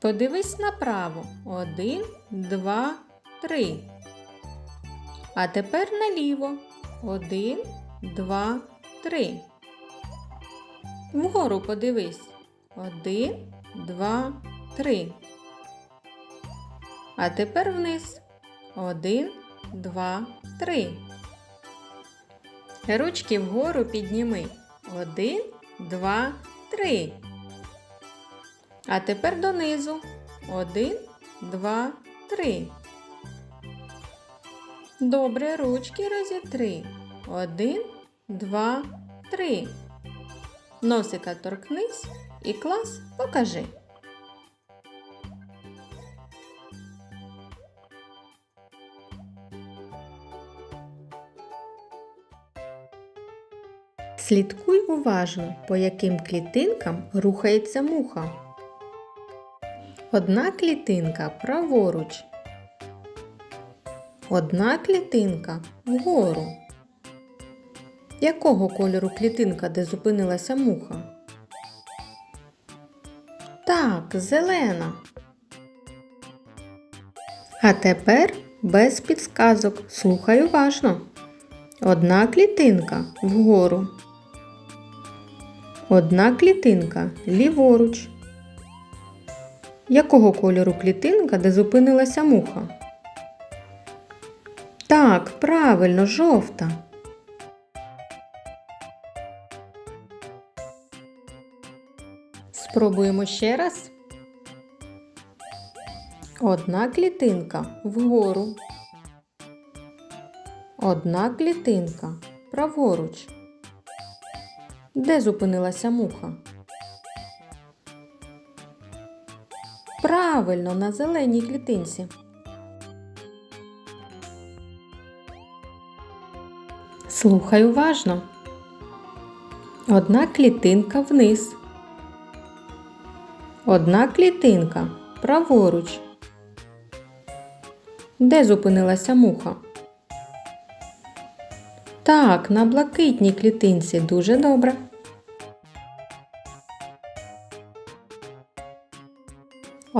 Подивись направо. Один, два, три. А тепер наліво. Один, два, три. Вгору подивись. Один, два, три. А тепер вниз. Один, два, три. Ручки вгору підніми. Один, два, три. А тепер донизу. Один, два, три. Добре, ручки розітри. Один, два, три. Носика торкнись і клас покажи. Слідкуй уважно, по яким клітинкам рухається муха. Одна клітинка праворуч. Одна клітинка вгору. Якого кольору клітинка, де зупинилася муха? Так, зелена. А тепер без підсказок. Слухай уважно. Одна клітинка вгору. Одна клітинка ліворуч. Якого кольору клітинка, де зупинилася муха? Так, правильно, жовта. Спробуємо ще раз. Одна клітинка вгору. Одна клітинка праворуч. Де зупинилася муха? Правильно, на зеленій клітинці. Слухай уважно. Одна клітинка вниз. Одна клітинка праворуч. Де зупинилася муха? Так, на блакитній клітинці дуже добре.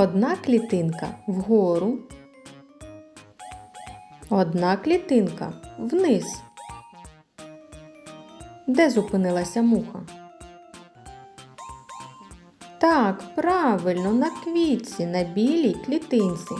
Одна клітинка вгору. Одна клітинка вниз. Де зупинилася муха? Так, правильно, на квітці, на білій клітинці.